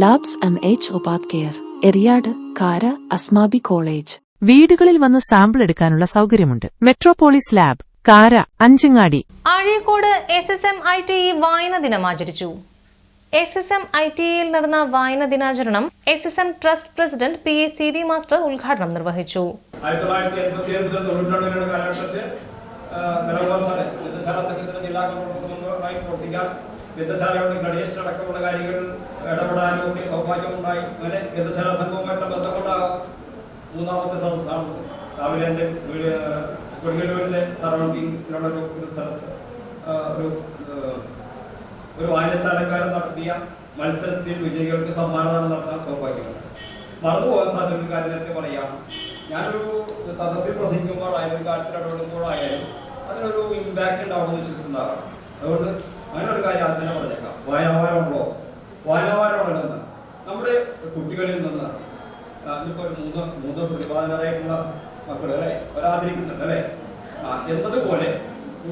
Labs M H ഉപാധ്കയർ Eriyad Kara Asmabi college വീടുകളിൽ വന്ന് സാമ്പിൾ എടുക്കാനുള്ള സൗകര്യമുണ്ട്. Metropolis lab Kara Anchangadi. Azhikode S S M I T E വായന ദിനം ആചരിച്ചു. S S M I T ഇയിൽ നടന്ന വായന ദിനാചരണം S S M trust president P A C D master ഉദ്ഘാടനം നിർവഹിച്ചു. ആയിരത്തി തൊള്ളായിരത്തി എൺപത്തി ഏഴ് മുതൽ തൊണ്ണൂറ്റി കാലഘട്ടത്തിൽ നിലവാസാണ് യുദ്ധശാല സംഘത്തിന്റെ ജില്ലാ കമ്മിറ്റിയുമായി പ്രവർത്തിക്കാൻ യുദ്ധശാലയുടെ ഗണേശൻ അടക്കമുള്ള കാര്യങ്ങളിൽ ഇടപെടാനും ഒക്കെ സൗഭാഗ്യമുണ്ടായി. അങ്ങനെ യുദ്ധശാല സംഘവുമായിട്ട് ബന്ധപ്പെട്ടാകാം മൂന്നാമത്തെ സദസ്സാണ് രാവിലെ എന്റെ കൊടുങ്ങല്ലൂരിന്റെ സറൗണ്ടിങ്ങിലുള്ള ഒരു സ്ഥലത്ത് ഒരു ഒരു വായനശാലക്കാരൻ നടത്തിയ മത്സരത്തിൽ വിജയികൾക്ക് സമ്മാനദാനം നടത്താൻ സൗഭാഗ്യമുണ്ട് മറന്നുപോകാൻ സാധ്യത ഒരു കാര്യം നേരത്തെ പറയാം. ഞാനൊരു സദസ്സിൽ പ്രസംഗിക്കുമ്പോഴായാലും കാര്യത്തിൽ ഇടപെടുമ്പോഴായാലും അതിനൊരു ഇമ്പാക്റ്റ് ഉണ്ടാവുമെന്ന് വിശ്വസിക്കുന്നതാണ്. അതുകൊണ്ട് അങ്ങനെ ഒരു കാര്യം ആദ്യം ഒരു പ്രതിപാദനറായിട്ടുള്ള മക്കൾ അല്ലെ? അവരാദരിക്കുന്നുണ്ട് അല്ലെ? ആ, എന്നതുപോലെ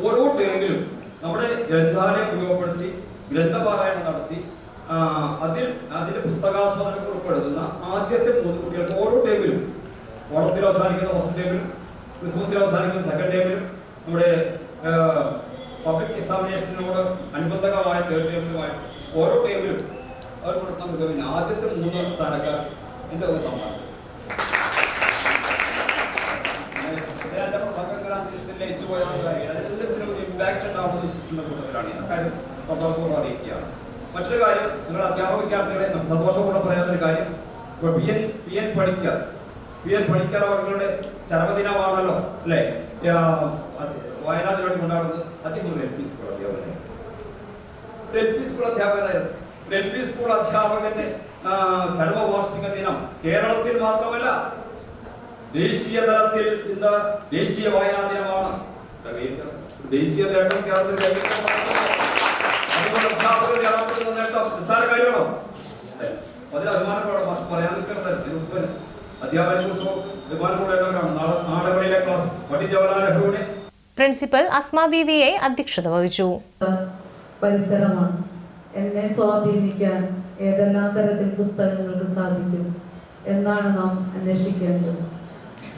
ഓരോ ടേമിലും നമ്മുടെ ഗ്രന്ഥാലയം ഉപയോഗപ്പെടുത്തി ഗ്രന്ഥപാരായണം നടത്തി അതിൽ അതിന്റെ പുസ്തകാസ്വാദനം ഉൾപ്പെടുത്തുന്ന ആദ്യത്തെ മൂന്ന് കുട്ടികൾക്ക് ഓരോ ടേമിലും ഓണത്തിൽ അവസാനിക്കുന്ന ഫസ്റ്റ് ടേമിലും ക്രിസ്മസിൽ അവസാനിക്കുന്ന സെക്കൻഡ് ടേമിലും നമ്മുടെ പബ്ലിക് എക്സാമിനേഷനോട് അനുബന്ധകമായ തേർഡ് ടേമിലുമായി ഓരോ ടേമിലും അവർ മികവിന് ആദ്യത്തെ മൂന്ന് സ്ഥാനക്കാർ എന്റെ ഒരു സമ്മാനം ഞാൻ എന്റെ പ്രസംഗങ്ങൾ അന്തരീക്ഷത്തിൽ ലയിച്ചു പോയാൽ എല്ലാത്തിനും ഒരു ഇമ്പാക്റ്റ് ഉണ്ടാവുമെന്ന് സിസ്റ്റം കൂട്ടത്തിലാണ് ഞാൻ കാര്യം സന്തോഷപൂർവം അറിയിക്കുകയാണ്. മറ്റൊരു കാര്യം നിങ്ങൾ അധ്യാപക വിദ്യാർത്ഥികളെ സന്തോഷപൂർവം പറയാത്തൊരു കാര്യം. ഇപ്പോൾ P N P N Panicker P N Panicker അവരുടെ ചരമദിനമാണല്ലോ അല്ലേ? ആ, അത് വയനാട് വേണ്ടി കൊണ്ടാടുന്നത് അദ്ദേഹം ഒരു എൽ പി സ്കൂൾ അധ്യാപകനായിരുന്നു ഒരു എൽ പി സ്കൂൾ അധ്യാപകനായിരുന്നു എൽ പി സ്കൂൾ അധ്യാപകന്റെ ചരമവാർഷിക ദിനം കേരളത്തിൽ മാത്രമല്ല ദേശീയ തലത്തിൽ ഇന്ന് ദേശീയ വായനാ ദിനമാണ്. ദേശീയ നേട്ടം കേരളത്തിന്റെ നേട്ടം നിസ്സാര കാര്യമാണോ? അതിൽ അഭിമാനത്തോടെ പറയാൻ നിൽക്കുന്നത് അധ്യാപകനെ കുറിച്ച് നാളെ നാടുകളിലെ ക്ലാസ്. പണ്ഡിറ്റ് ജവഹർലാൽ നെഹ്റുവിനെ principal Asma B V A അധ്യക്ഷത വഹിച്ചു. പരിസരമാണ്. എന്നെ സ്വാധീനിക്കാൻ ഏതെല്ലാം തരത്തിൽ പുസ്തകങ്ങൾക്ക് സാധിക്കും? എന്നാണ് നാം അന്വേഷിക്കേണ്ടത്.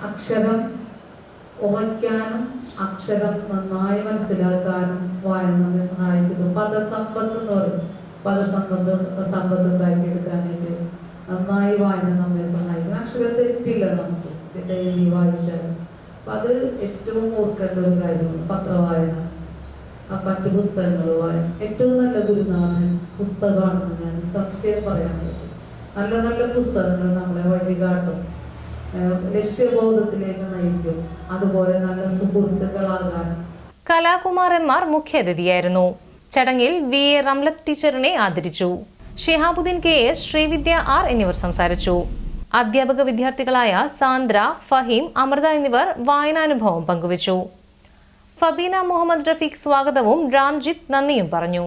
അക്ഷരം ഉറയ്ക്കാനും അക്ഷരം നന്നായി മനസ്സിലാക്കാനും വായന നമ്മെ സഹായിക്കുന്നു. പദസമ്പത്ത് എന്ന് പറയും പദസമ്പത്ത് സമ്പത്ത് ഉണ്ടാക്കിയെടുക്കാനായിട്ട് നന്നായി വായന നമ്മെ സഹായിക്കും അക്ഷരം തെറ്റില്ല നമുക്ക്. ഡെയിലി വായിച്ചാൽ അപ്പൊ അത് ഏറ്റവും ഓർക്കേണ്ട ഒരു കാര്യമാണ്. പത്രവായന പറ്റ് പുസ്തകങ്ങൾ വായന. ഏറ്റവും നല്ല ഗുരുനാഥൻ പുസ്തകമാണെന്ന് ഞാൻ സംശയം പറയാൻ പറ്റും. നല്ല നല്ല പുസ്തകങ്ങൾ നമ്മളെ വഴി കാട്ടും. ലക്ഷ്യബോധത്തിലേക്ക് നയിക്കും. അതുപോലെ നല്ല സുഹൃത്തുക്കളാകാൻ. കലാകുമാരന്മാർ മുഖ്യാതിഥിയായിരുന്നു. ചടങ്ങിൽ വി എ റംലത്ത് ടീച്ചറിനെ ആദരിച്ചു. Shihabuddin K S Srividya R എന്നിവർ സംസാരിച്ചു. അധ്യാപക വിദ്യാർത്ഥികളായ സാന്ദ്ര ഫഹീം അമൃത എന്നിവർ വായനാനുഭവം പങ്കുവച്ചു. ഫബീന മുഹമ്മദ് റഫീഖ് സ്വാഗതവും രാംജിത്ത് നന്ദിയും പറഞ്ഞു.